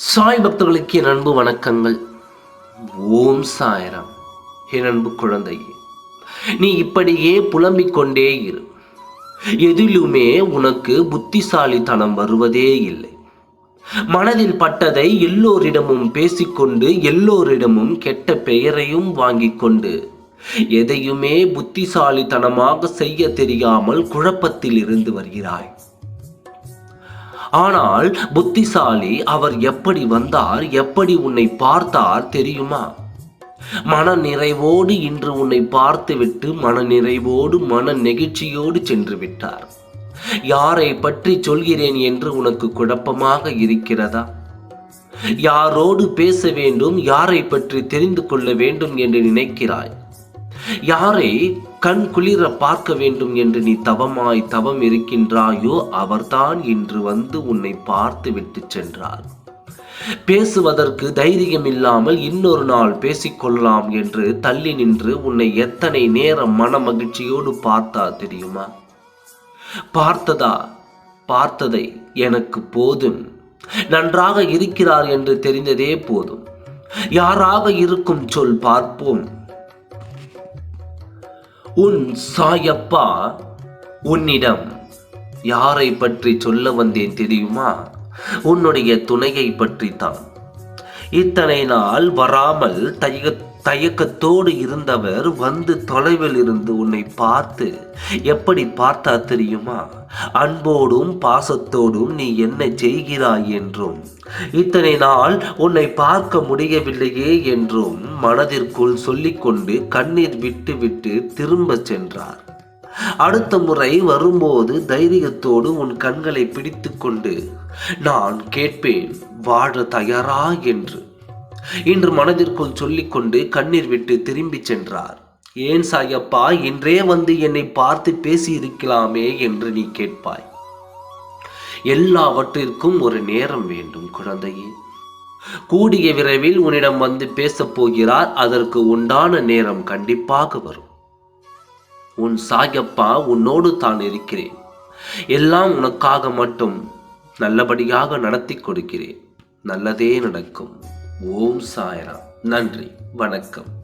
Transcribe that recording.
சாய் பக்தர்களுக்கு என் அன்பு வணக்கங்கள். ஓம் சாயராம். என் அன்பு குழந்தையே நீ இப்படியே புலம்பிக் கொண்டே இரு. எதிலுமே உனக்கு புத்திசாலித்தனம் வருவதே இல்லை. மனதில் பட்டதை எல்லோரிடமும் பேசிக்கொண்டு எல்லோரிடமும் கெட்ட பெயரையும் வாங்கிக் கொண்டு எதையுமே புத்திசாலித்தனமாக செய்ய தெரியாமல் குழப்பத்தில் இருந்து வருகிறாய். ஆனால் புத்திசாலி அவர் எப்படி வந்தார் எப்படி உன்னை பார்த்தார் தெரியுமா? மன நிறைவோடு இன்று உன்னை பார்த்துவிட்டு மன நிறைவோடு மன நெகிழ்ச்சியோடு சென்று விட்டார். யாரை பற்றி சொல்கிறேன் என்று உனக்கு குழப்பமாக இருக்கிறதா? யாரோடு பேச வேண்டும் யாரை பற்றி தெரிந்து கொள்ள வேண்டும் என்று நினைக்கிறாய்? யாரை கண் குளிர பார்க்க வேண்டும் என்று நீ தவமாய் தவம் இருக்கின்றாயோ அவர்தான் இன்று வந்து உன்னை பார்த்து விட்டு சென்றார். பேசுவதற்கு தைரியம் இல்லாமல் இன்னொரு நாள் பேசிக்கொள்ளலாம் என்று தள்ளி நின்று உன்னை எத்தனை நேரம் மன மகிழ்ச்சியோடு பார்த்தா தெரியுமா? பார்த்ததா? பார்த்ததை எனக்கு போதும். நன்றாக இருக்கிறார் என்று தெரிந்ததே போதும். யாராக இருக்கும் சொல் பார்ப்போம். உன் சாயப்பா உன்னிடம் யாரை பற்றி சொல்ல வந்தேன் தெரியுமா? உன்னுடைய துணையை பற்றி தான் இத்தனை நாள் வராமல் தயக தயக்கத்தோடு இருந்தவர் வந்து தொலைவில் இருந்து உன்னை பார்த்து எப்படி பார்த்தா தெரியுமா? அன்போடும் பாசத்தோடும் நீ என்ன செய்கிறாய் என்றும் இத்தனை நாள் உன்னை பார்க்க முடியவில்லையே என்றும் மனதிற்குள் சொல்லிக்கொண்டு கண்ணீர் விட்டு விட்டு திரும்ப சென்றார். அடுத்த முறை வரும்போது தைரியத்தோடு உன் கண்களை பிடித்துக்கொண்டு நான் கேட்பேன் வாழ தயாரா? என்று. இன்று மனதிற்குள் சொல்லிக்கொண்டு கண்ணீர் விட்டு திரும்பிச் சென்றார். ஏன் சாயப்பா இன்றே வந்து என்னை பார்த்து பேசியிருக்கலாமே என்று நீ கேட்பாய். எல்லாவற்றிற்கும் ஒரு நேரம் வேண்டும் குழந்தையே. கூடிய விரைவில் உன்னிடம் வந்து பேசப் போகிறார் அதற்கு உண்டான நேரம் கண்டிப்பாக வரும். உன் சாயப்பா உன்னோடு தான் இருக்கிறேன். எல்லாம் உனக்காக மட்டும் நல்லபடியாக நடத்தி கொடுக்கிறேன். நல்லதே நடக்கும். ஓம் சாயராம். நன்றி. வணக்கம்.